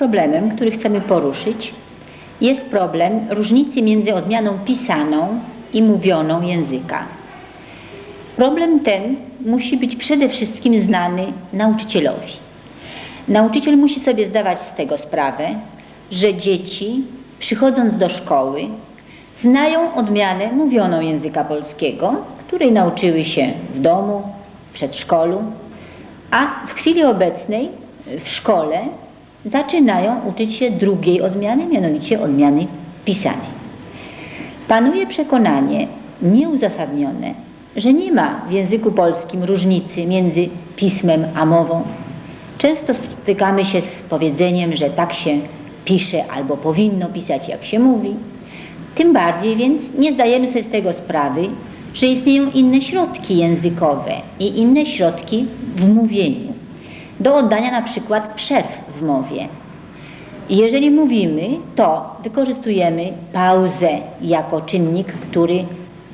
Problemem, który chcemy poruszyć, jest problem różnicy między odmianą pisaną i mówioną języka. Problem ten musi być przede wszystkim znany nauczycielowi. Nauczyciel musi sobie zdawać z tego sprawę, że dzieci, przychodząc do szkoły, znają odmianę mówioną języka polskiego, której nauczyły się w domu, w przedszkolu, a w chwili obecnej w szkole zaczynają uczyć się drugiej odmiany, mianowicie odmiany pisanej. Panuje przekonanie nieuzasadnione, że nie ma w języku polskim różnicy między pismem a mową. Często stykamy się z powiedzeniem, że tak się pisze albo powinno pisać, jak się mówi. Tym bardziej więc nie zdajemy sobie z tego sprawy, że istnieją inne środki językowe i inne środki w mówieniu. Do oddania na przykład przerw w mowie. Jeżeli mówimy, to wykorzystujemy pauzę jako czynnik, który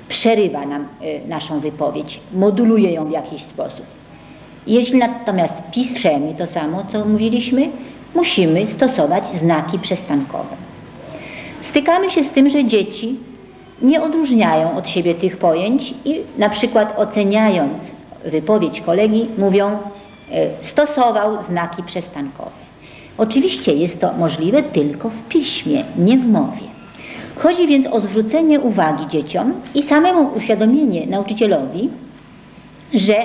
przerywa nam y, naszą wypowiedź, moduluje ją w jakiś sposób. Jeśli natomiast piszemy to samo, co mówiliśmy, musimy stosować znaki przystankowe. Stykamy się z tym, że dzieci nie odróżniają od siebie tych pojęć i na przykład oceniając wypowiedź kolegi mówią stosował znaki przystankowe. Oczywiście jest to możliwe tylko w piśmie, nie w mowie. Chodzi więc o zwrócenie uwagi dzieciom i samemu uświadomienie nauczycielowi, że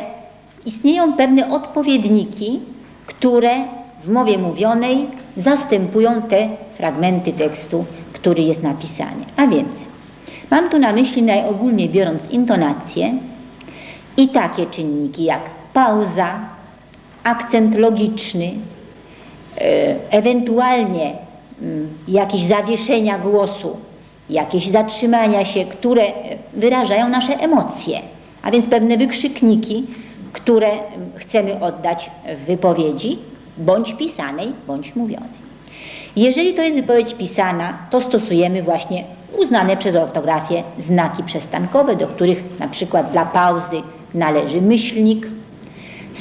istnieją pewne odpowiedniki, które w mowie mówionej zastępują te fragmenty tekstu, który jest napisany. A więc mam tu na myśli najogólniej biorąc intonację i takie czynniki jak pauza, akcent logiczny, e, ewentualnie mm, jakieś zawieszenia głosu, jakieś zatrzymania się, które wyrażają nasze emocje, a więc pewne wykrzykniki, które mm, chcemy oddać w wypowiedzi, bądź pisanej, bądź mówionej. Jeżeli to jest wypowiedź pisana, to stosujemy właśnie uznane przez ortografię znaki przestankowe, do których na przykład dla pauzy należy myślnik.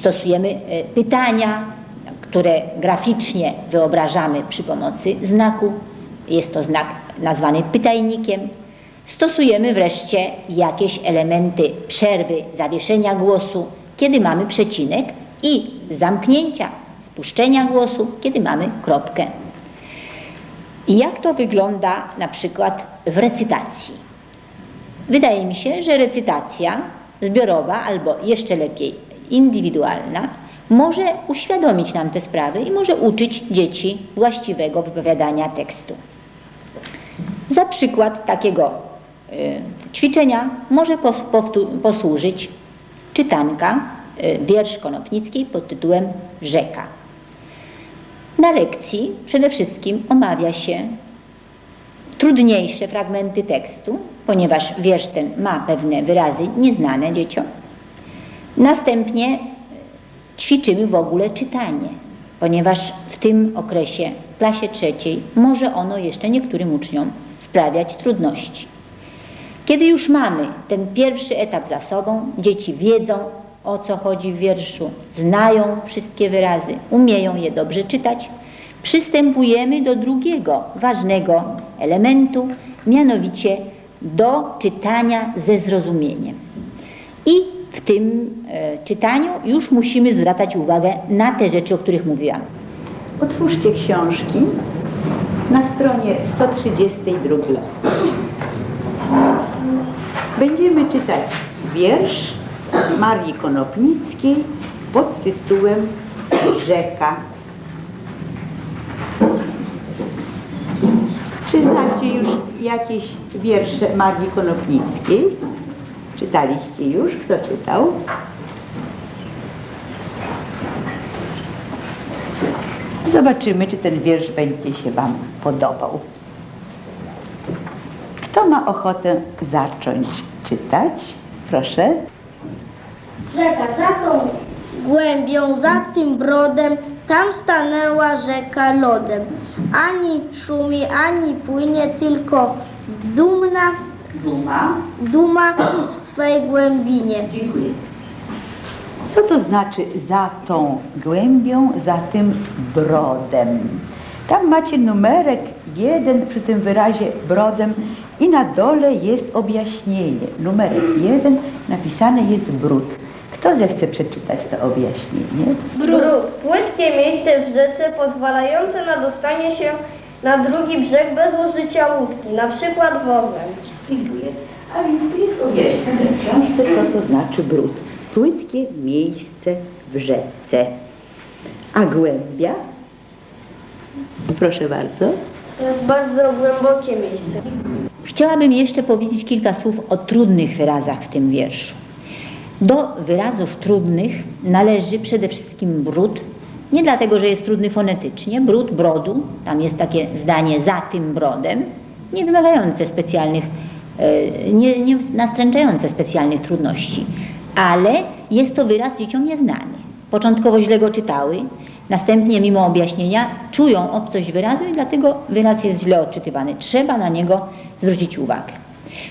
Stosujemy e, pytania, które graficznie wyobrażamy przy pomocy znaku. Jest to znak nazwany pytajnikiem. Stosujemy wreszcie jakieś elementy przerwy, zawieszenia głosu, kiedy mamy przecinek i zamknięcia, spuszczenia głosu, kiedy mamy kropkę. I jak to wygląda na przykład w recytacji? Wydaje mi się, że recytacja zbiorowa albo jeszcze lepiej indywidualna może uświadomić nam te sprawy i może uczyć dzieci właściwego wypowiadania tekstu. Za przykład takiego y, ćwiczenia może posłużyć czytanka, y, wiersz Konopnickiej pod tytułem Rzeka. Na lekcji przede wszystkim omawia się trudniejsze fragmenty tekstu, ponieważ wiersz ten ma pewne wyrazy nieznane dzieciom. Następnie ćwiczymy w ogóle czytanie, ponieważ w tym okresie, w klasie trzeciej, może ono jeszcze niektórym uczniom sprawiać trudności. Kiedy już mamy ten pierwszy etap za sobą, dzieci wiedzą o co chodzi w wierszu, znają wszystkie wyrazy, umieją je dobrze czytać, przystępujemy do drugiego ważnego elementu, mianowicie do czytania ze zrozumieniem. I w tym e, czytaniu już musimy zwracać uwagę na te rzeczy, o których mówiłam. Otwórzcie książki na stronie 132. Będziemy czytać wiersz Marii Konopnickiej pod tytułem Rzeka. Czy znacie już jakieś wiersze Marii Konopnickiej? Czytaliście już? Kto czytał? Zobaczymy, czy ten wiersz będzie się Wam podobał. Kto ma ochotę zacząć czytać? Proszę. Rzeka za tą głębią, za tym brodem, tam stanęła rzeka lodem. Ani szumi, ani płynie, tylko dumna, Duma. duma w swej głębinie. Dziękuję. Co to znaczy za tą głębią, za tym brodem? Tam macie numerek jeden przy tym wyrazie brodem i na dole jest objaśnienie. Numerek jeden, napisane jest brud. Kto zechce przeczytać to objaśnienie? Brud. Płytkie miejsce w rzece pozwalające na dostanie się na drugi brzeg bez użycia łódki, na przykład wozem. Dziękuję. A więc jest objaśnione w książce, co to znaczy brud. Płytkie miejsce w rzece. A głębia? Proszę bardzo. To jest bardzo głębokie miejsce. Chciałabym jeszcze powiedzieć kilka słów o trudnych wyrazach w tym wierszu. Do wyrazów trudnych należy przede wszystkim brud, nie dlatego, że jest trudny fonetycznie, brud, brodu, tam jest takie zdanie za tym brodem, nie wymagające specjalnych, nie, nie nastręczające specjalnych trudności, ale jest to wyraz dzieciom nieznany. Początkowo źle go czytały, następnie mimo objaśnienia czują obcość wyrazu i dlatego wyraz jest źle odczytywany. Trzeba na niego zwrócić uwagę.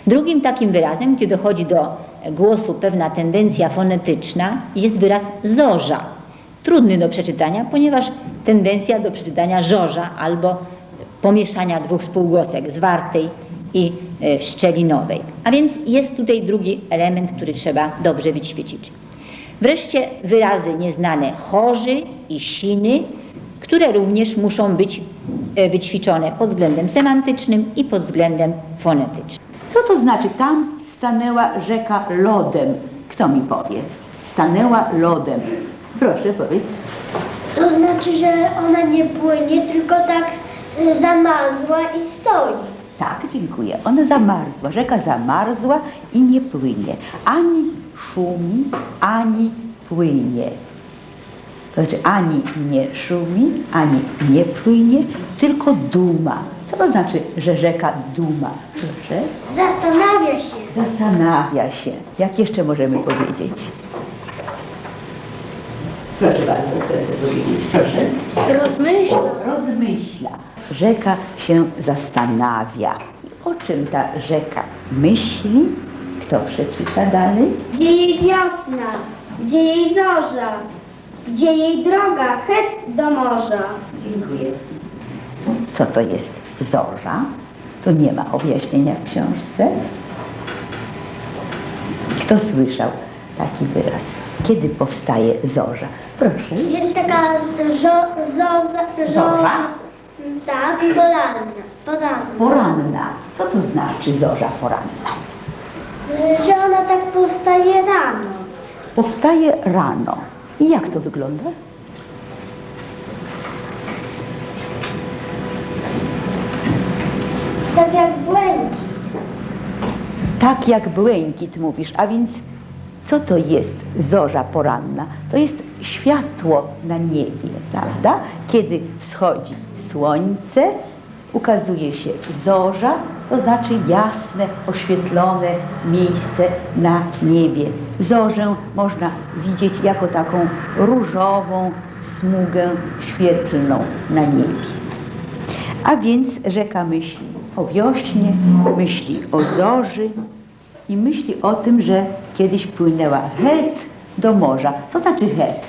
Drugim takim wyrazem, gdzie dochodzi do głosu pewna tendencja fonetyczna, jest wyraz zorza. Trudny do przeczytania, ponieważ tendencja do przeczytania żorza albo pomieszania dwóch spółgłosek, zwartej i e, szczelinowej. A więc jest tutaj drugi element, który trzeba dobrze wyćwiczyć. Wreszcie wyrazy nieznane chorzy i siny, które również muszą być e, wyćwiczone pod względem semantycznym i pod względem fonetycznym. Co to znaczy tam stanęła rzeka lodem? Kto mi powie? Stanęła lodem. Proszę powiedz. To znaczy, że ona nie płynie, tylko tak y, zamarzła i stoi. Tak, dziękuję. Ona zamarzła, rzeka zamarzła i nie płynie. Ani szumi, ani płynie. To znaczy ani nie szumi, ani nie płynie, tylko duma. Co to znaczy, że rzeka duma? Proszę. Zastanawia się. Zastanawia się. Jak jeszcze możemy powiedzieć? Proszę bardzo, co chcę powiedzieć. Proszę. Rozmyśla. Rozmyśla. Rzeka się zastanawia. O czym ta rzeka myśli? Kto przeczyta dalej? Gdzie jej wiosna? Gdzie jej zorza? Gdzie jej droga? Hec do morza. Dziękuję. Co to jest zorza? Tu nie ma objaśnienia w książce. Kto słyszał taki wyraz? Kiedy powstaje zorza? Proszę. Jest taka żo, zoza, Zorza? Tak, poranna. Poranna. Poranna. Co to znaczy zorza poranna? Że ona tak powstaje rano. Powstaje rano. I jak to wygląda? Tak jak błękit. Tak jak błękit mówisz, a więc co to jest zorza poranna? To jest światło na niebie, prawda? Kiedy wschodzi słońce, ukazuje się zorza, to znaczy jasne, oświetlone miejsce na niebie. Zorzę można widzieć jako taką różową smugę świetlną na niebie. A więc rzeka myśli o wiośnie, myśli o zorzy i myśli o tym, że kiedyś płynęła het do morza. Co znaczy het?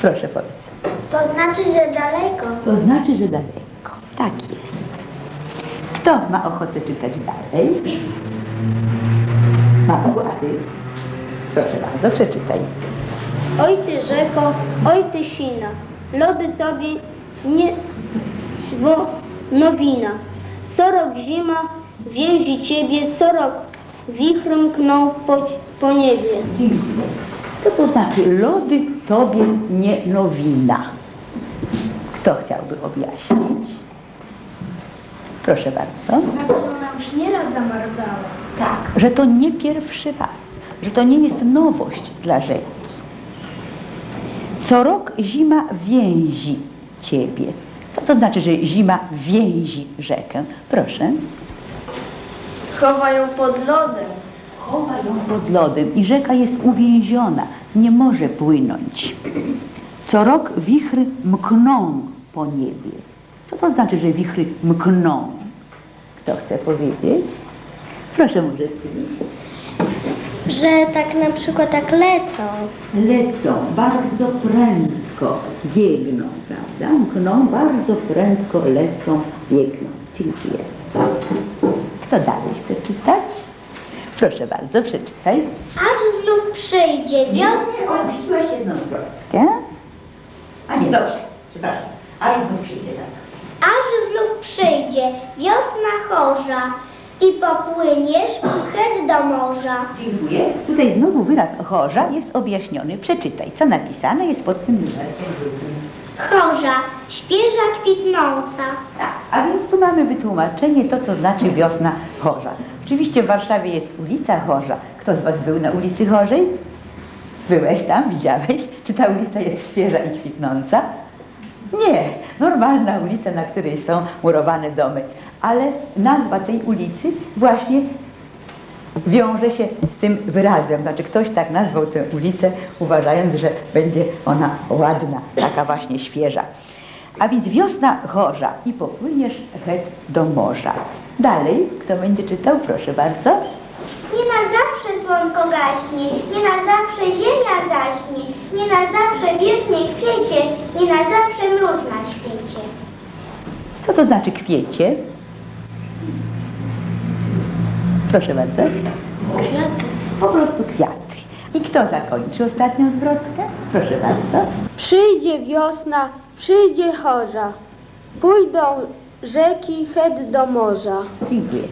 Proszę powiedz. To znaczy, że daleko. To znaczy, że daleko. Tak jest. Kto ma ochotę czytać dalej? Marku, a ty? Proszę bardzo, przeczytaj. Oj ty rzeko, oj ty sina, lody tobie nie wo, nowina. Co rok zima więzi ciebie, co rok wichry mkną po, po niebie. Co to znaczy lody tobie nie nowina? Kto chciałby objaśnić? Proszę bardzo. Że ona już nieraz zamarzała. Tak, że to nie pierwszy raz, że to nie jest nowość dla rzeki. Co rok zima więzi ciebie. Co to znaczy, że zima więzi rzekę? Proszę. Chowa ją pod lodem. Chowa ją pod lodem i rzeka jest uwięziona, nie może płynąć. Co rok wichry mkną po niebie. Co to znaczy, że wichry mkną? Kto chce powiedzieć? Proszę może ty. Że tak na przykład tak lecą. Lecą bardzo prędko, biegną, prawda? Mkną bardzo prędko, lecą, biegną. Dziękuję. Kto dalej chce czytać? Proszę bardzo, przeczytaj. Aż znów przyjdzie wiosna. Opisłaś jedną zwrotkę. A nie, dobrze, przepraszam. Ale znów przyjdzie tak. Aż znów przyjdzie wiosna chorza i popłyniesz het do morza. Dziękuję. Tutaj znowu wyraz chorza jest objaśniony. Przeczytaj, co napisane jest pod tym numerkiem drugim. Chorza, świeża kwitnąca. Tak, a więc tu mamy wytłumaczenie, to co znaczy wiosna chorza. Oczywiście w Warszawie jest ulica Chorza. Kto z Was był na ulicy Chorzej? Byłeś tam, widziałeś? Czy ta ulica jest świeża i kwitnąca? Nie, normalna ulica, na której są murowane domy. Ale nazwa tej ulicy właśnie wiąże się z tym wyrazem. Znaczy ktoś tak nazwał tę ulicę, uważając, że będzie ona ładna, taka właśnie świeża. A więc wiosna chorza i popłyniesz het do morza. Dalej, kto będzie czytał, proszę bardzo. Nie na zawsze słonko gaśnie, nie na zawsze ziemia zaśnie, nie na zawsze wietnie kwiecie, nie na zawsze mróz na świecie. Co to znaczy kwiecie? Proszę bardzo. Kwiaty. Po prostu kwiaty. I kto zakończy ostatnią zwrotkę? Proszę bardzo. Przyjdzie wiosna, przyjdzie chorza, pójdą rzeki het do morza. Dziękuję.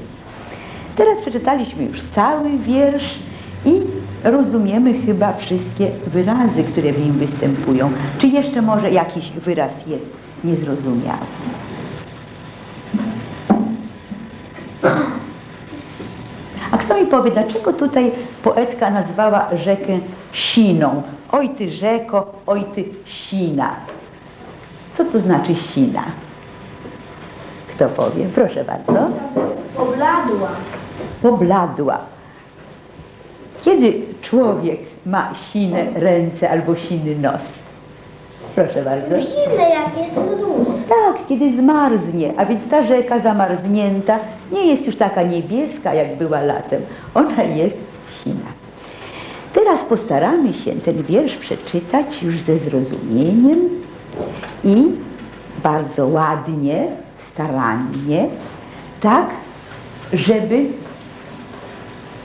Teraz przeczytaliśmy już cały wiersz i rozumiemy chyba wszystkie wyrazy, które w nim występują. Czy jeszcze może jakiś wyraz jest niezrozumiały? A kto mi powie, dlaczego tutaj poetka nazwała rzekę Siną? Oj ty rzeko, oj ty Sina. Co to znaczy Sina? Kto powie? Proszę bardzo. Obladła. Pobladła. Kiedy człowiek ma sine ręce albo siny nos? Proszę bardzo. Zimne jak jest mróz. Tak, kiedy zmarznie, a więc ta rzeka zamarznięta nie jest już taka niebieska, jak była latem. Ona jest sina. Teraz postaramy się ten wiersz przeczytać już ze zrozumieniem i bardzo ładnie, starannie, tak, żeby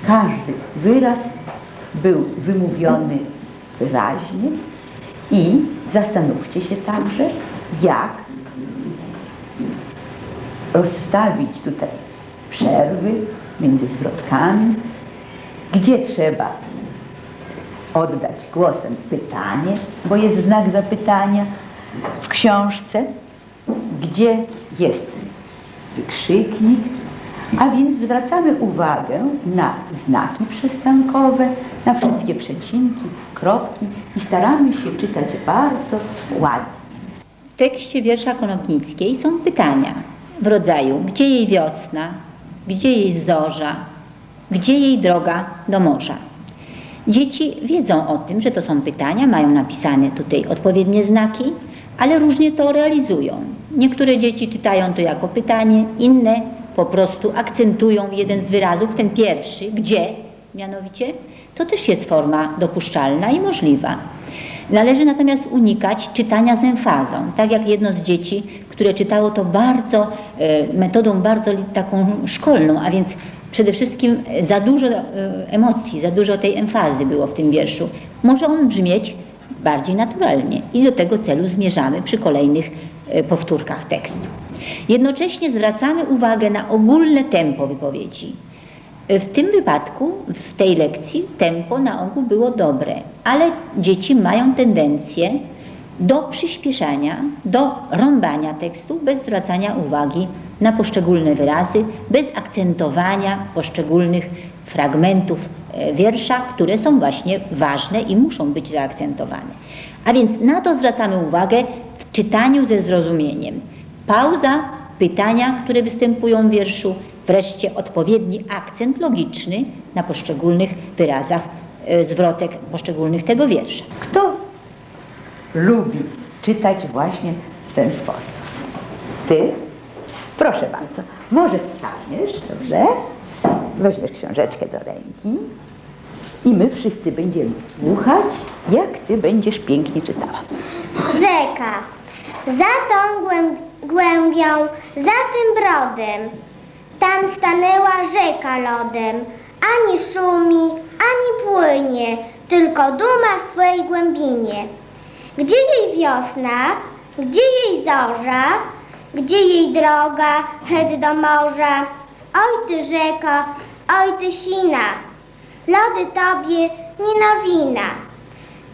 każdy wyraz był wymówiony wyraźnie i zastanówcie się także, jak rozstawić tutaj przerwy między zwrotkami, gdzie trzeba oddać głosem pytanie, bo jest znak zapytania w książce, gdzie jest wykrzyknik, a więc zwracamy uwagę na znaki przystankowe, na wszystkie przecinki, kropki i staramy się czytać bardzo ładnie. W tekście wiersza Konopnickiej są pytania w rodzaju gdzie jej wiosna, gdzie jej zorza, gdzie jej droga do morza. Dzieci wiedzą o tym, że to są pytania, mają napisane tutaj odpowiednie znaki, ale różnie to realizują. Niektóre dzieci czytają to jako pytanie, inne po prostu akcentują jeden z wyrazów, ten pierwszy, gdzie mianowicie, to też jest forma dopuszczalna i możliwa. Należy natomiast unikać czytania z emfazą, tak jak jedno z dzieci, które czytało to bardzo, e, metodą bardzo taką szkolną, a więc przede wszystkim e, za dużo e, emocji, za dużo tej emfazy było w tym wierszu. Może on brzmieć bardziej naturalnie i do tego celu zmierzamy przy kolejnych powtórkach tekstu. Jednocześnie zwracamy uwagę na ogólne tempo wypowiedzi. W tym wypadku, w tej lekcji, tempo na ogół było dobre, ale dzieci mają tendencję do przyspieszania, do rąbania tekstu bez zwracania uwagi na poszczególne wyrazy, bez akcentowania poszczególnych fragmentów e, wiersza, które są właśnie ważne i muszą być zaakcentowane. A więc na to zwracamy uwagę w czytaniu ze zrozumieniem. Pauza, pytania, które występują w wierszu, wreszcie odpowiedni akcent logiczny na poszczególnych wyrazach e, zwrotek poszczególnych tego wiersza. Kto lubi czytać właśnie w ten sposób? Ty? Proszę bardzo. Może wstaniesz, dobrze? Weźmiesz książeczkę do ręki I my wszyscy będziemy słuchać, jak ty będziesz pięknie czytała. Rzeka. Za tą głęb- głębią, za tym brodem. Tam stanęła rzeka lodem. Ani szumi, ani płynie, tylko duma w swojej głębinie. Gdzie jej wiosna, gdzie jej zorza, gdzie jej droga, het do morza? Oj ty rzeko, oj ty sina, lody tobie nie nowina.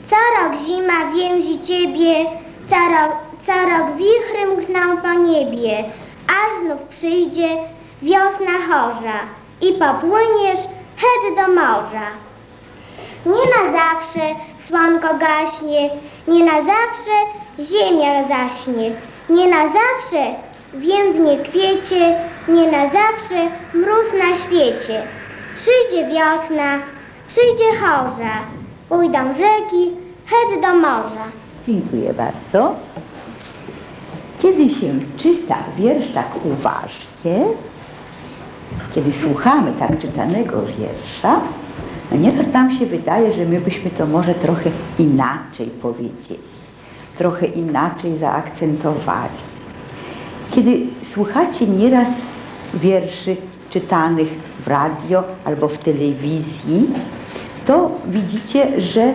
Co rok zima więzi ciebie, co rok, co rok wichry mkną po niebie, aż znów przyjdzie wiosna chorza i popłyniesz het do morza. Nie na zawsze słonko gaśnie, nie na zawsze ziemia zaśnie, nie na zawsze więdnie kwiecie, nie na zawsze mróz na świecie. Przyjdzie wiosna, przyjdzie chorza, pójdą rzeki, het do morza. Dziękuję bardzo. Kiedy się czyta wiersz tak uważnie, kiedy słuchamy tak czytanego wiersza, no nieraz nam się wydaje, że my byśmy to może trochę inaczej powiedzieli, trochę inaczej zaakcentowali. Kiedy słuchacie nieraz wierszy czytanych w radio albo w telewizji, to widzicie, że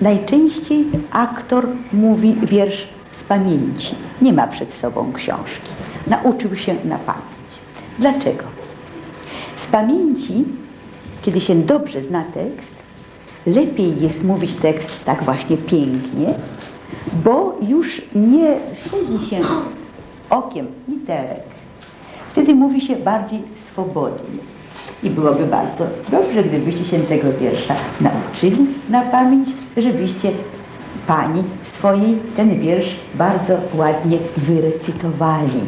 najczęściej aktor mówi wiersz z pamięci. Nie ma przed sobą książki. Nauczył się na pamięć. Dlaczego? Z pamięci, kiedy się dobrze zna tekst, lepiej jest mówić tekst tak właśnie pięknie, bo już nie śledzi się okiem literek. Wtedy mówi się bardziej swobodnie. I byłoby bardzo dobrze, gdybyście się tego wiersza nauczyli na pamięć, żebyście pani swojej ten wiersz bardzo ładnie wyrecytowali.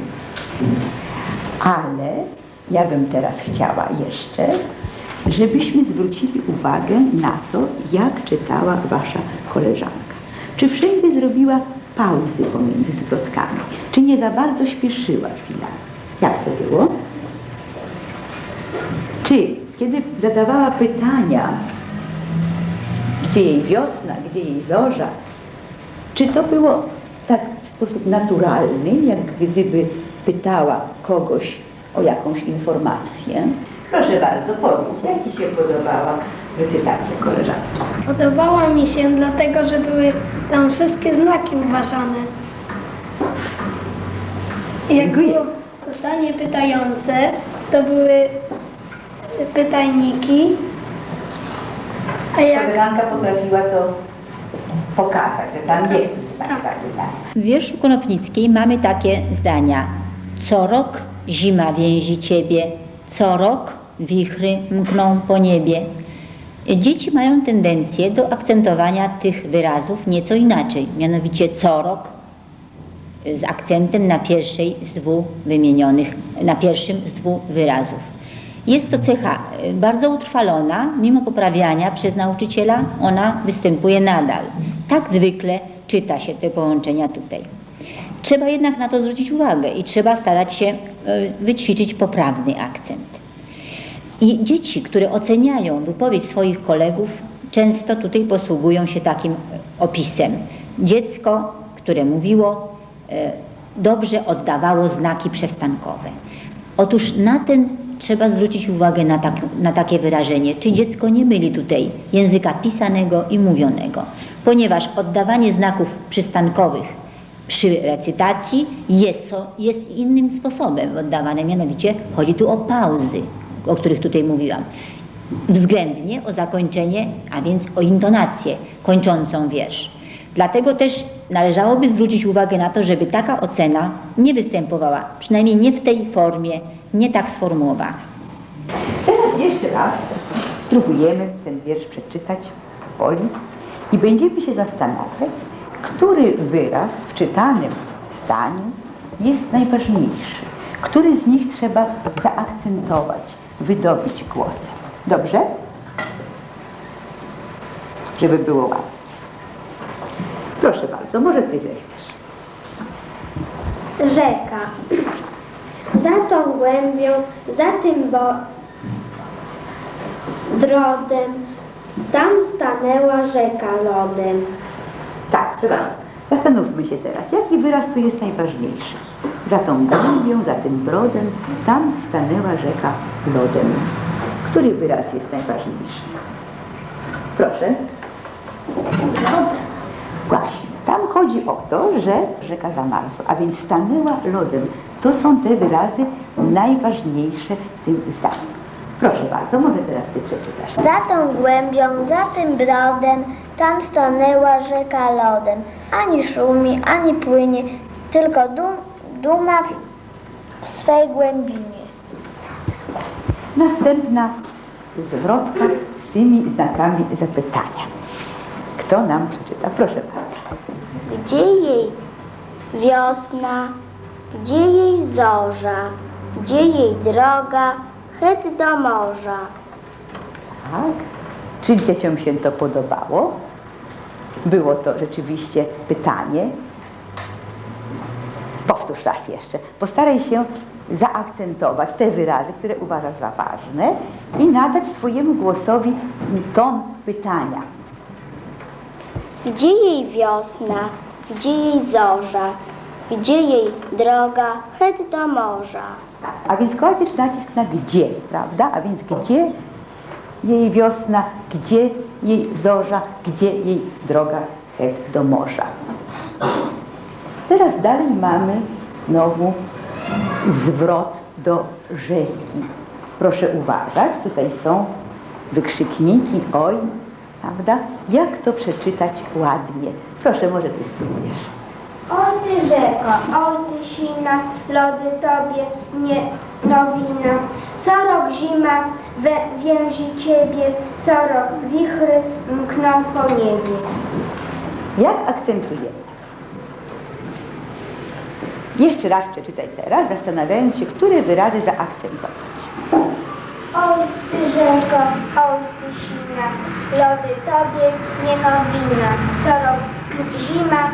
Ale ja bym teraz chciała jeszcze, żebyśmy zwrócili uwagę na to, jak czytała wasza koleżanka. Czy wszędzie zrobiła pauzy pomiędzy zwrotkami? Czy nie za bardzo śpieszyła chwilami? Jak to było? Czy kiedy zadawała pytania, gdzie jej wiosna, gdzie jej zorza, czy to było tak w sposób naturalny, jak gdyby pytała kogoś o jakąś informację? Proszę bardzo, powiedz, jak Ci się podobała recytacja koleżanki? Podobała mi się dlatego, że były tam wszystkie znaki uważane. I Jak Dziękuję. było pytanie pytające, to były pytajniki. A jak Koleżanka potrafiła to pokazać, że tam jest znak Tak. pytania. W wierszu Konopnickiej mamy takie zdania. Co rok zima więzi ciebie, co rok wichry mkną po niebie. Dzieci mają tendencję do akcentowania tych wyrazów nieco inaczej, mianowicie co rok z akcentem na pierwszej z dwóch wymienionych, na pierwszym z dwóch wyrazów. Jest to cecha y, bardzo utrwalona, mimo poprawiania przez nauczyciela, ona występuje nadal. Tak zwykle czyta się te połączenia tutaj. Trzeba jednak na to zwrócić uwagę i trzeba starać się y, wyćwiczyć poprawny akcent. I dzieci, które oceniają wypowiedź swoich kolegów, często tutaj posługują się takim opisem. Dziecko, które mówiło, dobrze oddawało znaki przestankowe. Otóż na ten trzeba zwrócić uwagę na, tak, na takie wyrażenie, czy dziecko nie myli tutaj języka pisanego i mówionego, ponieważ oddawanie znaków przystankowych przy recytacji jest, jest innym sposobem oddawane, mianowicie chodzi tu o pauzy, o których tutaj mówiłam. Względnie o zakończenie, a więc o intonację kończącą wiersz. Dlatego też należałoby zwrócić uwagę na to, żeby taka ocena nie występowała, przynajmniej nie w tej formie, nie tak sformułowana. Teraz jeszcze raz spróbujemy ten wiersz przeczytać powoli i będziemy się zastanawiać, który wyraz w czytanym zdaniu jest najważniejszy, który z nich trzeba zaakcentować, wydobyć głosem. Dobrze? Żeby było ładnie. Proszę bardzo, może ty zechcesz. Rzeka. Za tą głębią, za tym bo... drodem, Tam stanęła rzeka lodem. Tak, przepraszam. Zastanówmy się teraz, jaki wyraz tu jest najważniejszy. Za tą głębią, za tym brodem, tam stanęła rzeka lodem. Który wyraz jest najważniejszy? Proszę. Właśnie, tam chodzi o to, że rzeka zamarzła, a więc stanęła lodem. To są te wyrazy najważniejsze w tym zdaniu. Proszę bardzo, może teraz Ty przeczytasz. Za tą głębią, za tym brodem, tam stanęła rzeka lodem. Ani szumi, ani płynie, tylko dum, duma w, w swej głębinie. Następna zwrotka z tymi znakami zapytania. Kto nam przeczyta? Proszę bardzo. Gdzie jej wiosna, gdzie jej zorza, gdzie jej droga, het do morza. Tak. Czy dzieciom się to podobało? Było to rzeczywiście pytanie. Powtórz raz jeszcze. Postaraj się zaakcentować te wyrazy, które uważasz za ważne i nadać swojemu głosowi ton pytania. Gdzie jej wiosna, gdzie jej zorza, gdzie jej droga, het do morza. A więc kładziesz nacisk na gdzie, prawda? A więc gdzie jej wiosna, gdzie jej zorza, gdzie jej droga het do morza. Teraz dalej mamy znowu zwrot do rzeki. Proszę uważać, tutaj są wykrzykniki oj, prawda? Jak to przeczytać ładnie? Proszę, może ty spróbujesz. Oj ty rzeko, oj ty sina, lody tobie nie nowina. Co rok zima wę- więzi ciebie, co rok wichry mkną po niebie. Jak akcentujemy? Jeszcze raz przeczytaj teraz, zastanawiając się, które wyrazy zaakcentować. Oj ty rzeko, oj ty sina, lody tobie nie nowina. Co rok zima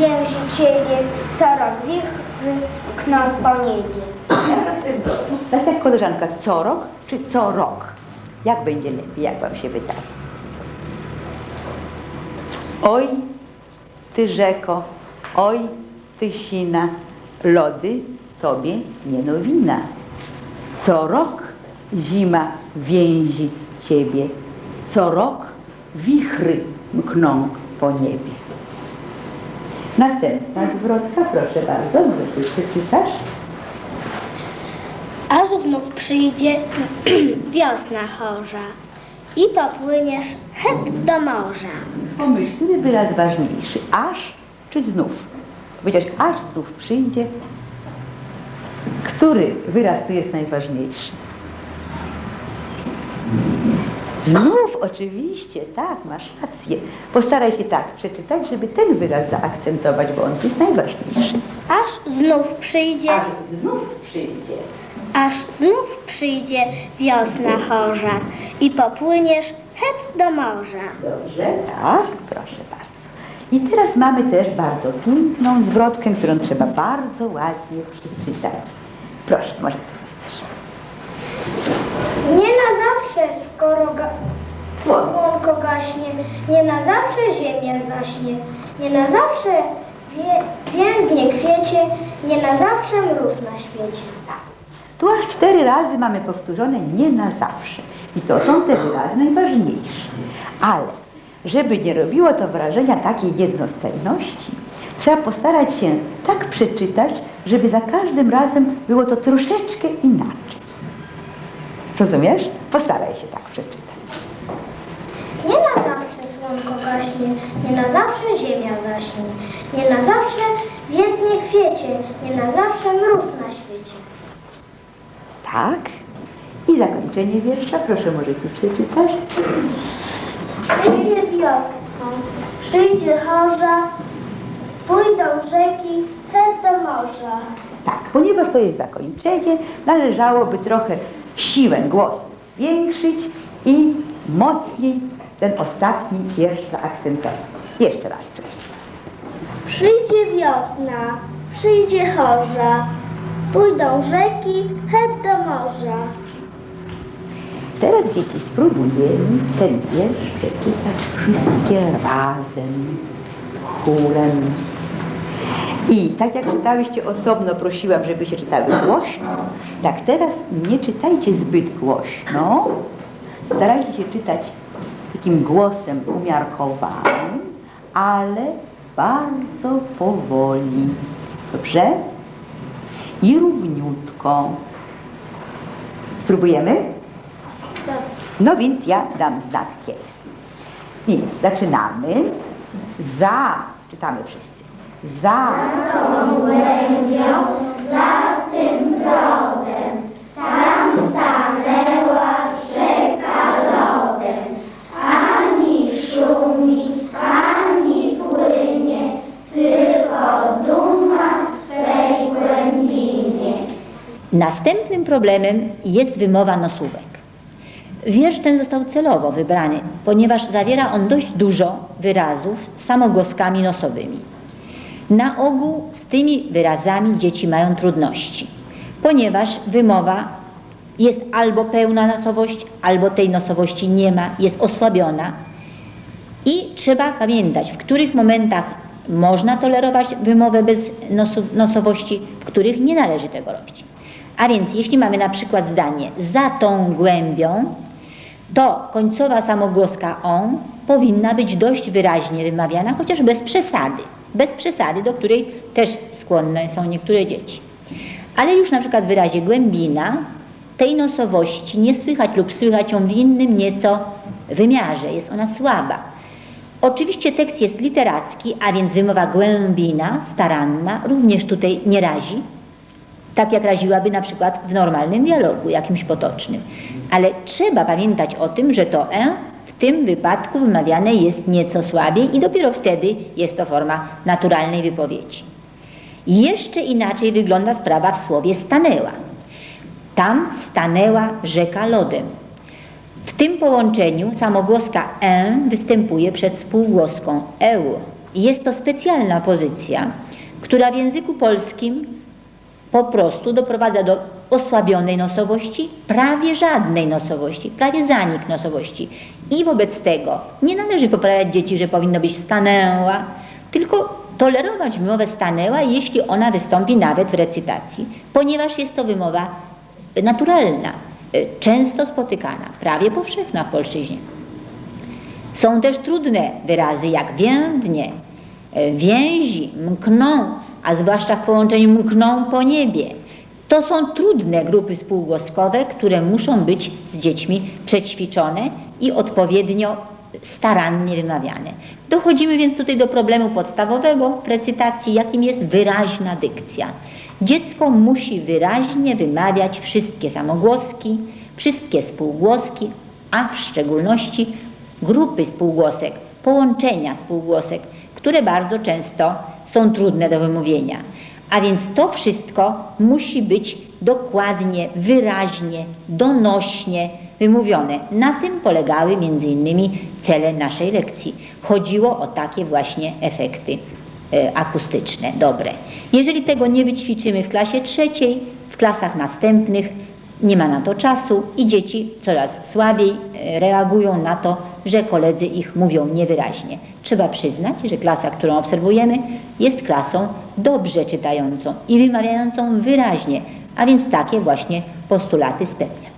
więzi ciebie, co rok wichry mkną po niebie. Tak jak koleżanka, co rok czy co rok? Jak będzie lepiej, jak wam się wydaje? Oj, ty rzeko, oj, ty sina, lody tobie nie nowina. Co rok zima więzi ciebie, co rok wichry mkną po niebie. Następna zwrotka, proszę bardzo, może ty przeczytasz? Aż znów przyjdzie wiosna chorza i popłyniesz het do morza. Pomyśl, który wyraz ważniejszy? Aż czy znów? Powiedziałeś, aż znów przyjdzie. Który wyraz tu jest najważniejszy? Znów, oczywiście, tak, masz rację. Postaraj się tak przeczytać, żeby ten wyraz zaakcentować, bo on jest najważniejszy. Aż znów przyjdzie, Aż znów przyjdzie. aż znów przyjdzie wiosna chorza i popłyniesz het do morza. Dobrze, tak, proszę bardzo. I teraz mamy też bardzo piękną zwrotkę, którą trzeba bardzo ładnie przeczytać. Proszę, może. Nie na zawsze, ga- słonko gaśnie, nie na zawsze ziemia zaśnie, nie na zawsze wie, więdnie kwiecie, nie na zawsze mróz na świecie. Tu aż cztery razy mamy powtórzone nie na zawsze. I to są te wyrazy najważniejsze. Ale żeby nie robiło to wrażenia takiej jednostajności, trzeba postarać się tak przeczytać, żeby za każdym razem było to troszeczkę inaczej. Rozumiesz? Postaraj się tak przeczytać. Nie na zawsze gaśnie, nie na zawsze ziemia zaśnie, nie na zawsze więdnie kwiecie, nie na zawsze mróz na świecie. Tak. I zakończenie wiersza, proszę, może ty przeczytasz? Przyjdzie wiosna, przyjdzie chorza, pójdą rzeki, het do morza. Tak, ponieważ to jest zakończenie, należałoby trochę siłę głosu zwiększyć i mocniej ten ostatni wiersz zaakcentować. Jeszcze raz wcześniej. Przyjdzie wiosna, przyjdzie chorza, pójdą rzeki, het do morza. Teraz dzieci spróbujemy ten wiersz przeczytać wszystkie razem, chórem. I tak jak czytałyście osobno, prosiłam, żeby się czytały głośno, tak teraz nie czytajcie zbyt głośno. Starajcie się czytać takim głosem umiarkowanym, ale bardzo powoli. Dobrze? I równiutko. Spróbujemy? No więc ja dam znak kiedy. Więc zaczynamy. Za, czytamy wszyscy. Za. Następnym problemem jest wymowa nosówek. Wiersz ten został celowo wybrany, ponieważ zawiera on dość dużo wyrazów samogłoskami nosowymi. Na ogół z tymi wyrazami dzieci mają trudności, ponieważ wymowa jest albo pełna nosowość, albo tej nosowości nie ma, jest osłabiona. I trzeba pamiętać, w których momentach można tolerować wymowę bez nosowości, w których nie należy tego robić. A więc jeśli mamy na przykład zdanie za tą głębią, to końcowa samogłoska on powinna być dość wyraźnie wymawiana, chociaż bez przesady. Bez przesady, do której też skłonne są niektóre dzieci. Ale już na przykład w wyrazie głębina tej nosowości nie słychać lub słychać ją w innym nieco wymiarze, jest ona słaba. Oczywiście tekst jest literacki, a więc wymowa głębina, staranna, również tutaj nie razi, tak jak raziłaby na przykład w normalnym dialogu, jakimś potocznym. Ale trzeba pamiętać o tym, że to e w tym wypadku wymawiane jest nieco słabiej i dopiero wtedy jest to forma naturalnej wypowiedzi. Jeszcze inaczej wygląda sprawa w słowie stanęła. Tam stanęła rzeka lodem. W tym połączeniu samogłoska e występuje przed spółgłoską eu. Jest to specjalna pozycja, która w języku polskim po prostu doprowadza do osłabionej nosowości, prawie żadnej nosowości, prawie zanik nosowości. I wobec tego nie należy poprawiać dzieci, że powinno być stanęła, tylko tolerować wymowę stanęła, jeśli ona wystąpi nawet w recytacji, ponieważ jest to wymowa naturalna, y, często spotykana, prawie powszechna w polszczyźnie. Są też trudne wyrazy jak więdnie, y, więzi, mkną, a zwłaszcza w połączeniu mkną po niebie. To są trudne grupy spółgłoskowe, które muszą być z dziećmi przećwiczone i odpowiednio starannie wymawiane. Dochodzimy więc tutaj do problemu podstawowego w recytacji, jakim jest wyraźna dykcja. Dziecko musi wyraźnie wymawiać wszystkie samogłoski, wszystkie spółgłoski, a w szczególności grupy spółgłosek, połączenia spółgłosek, które bardzo często są trudne do wymówienia. A więc to wszystko musi być dokładnie, wyraźnie, donośnie wymówione. Na tym polegały między innymi cele naszej lekcji. Chodziło o takie właśnie efekty e, akustyczne, dobre. Jeżeli tego nie wyćwiczymy w klasie trzeciej, w klasach następnych nie ma na to czasu i dzieci coraz słabiej e, reagują na to, że koledzy ich mówią niewyraźnie. Trzeba przyznać, że klasa, którą obserwujemy, jest klasą dobrze czytającą i wymawiającą wyraźnie, a więc takie właśnie postulaty spełnia.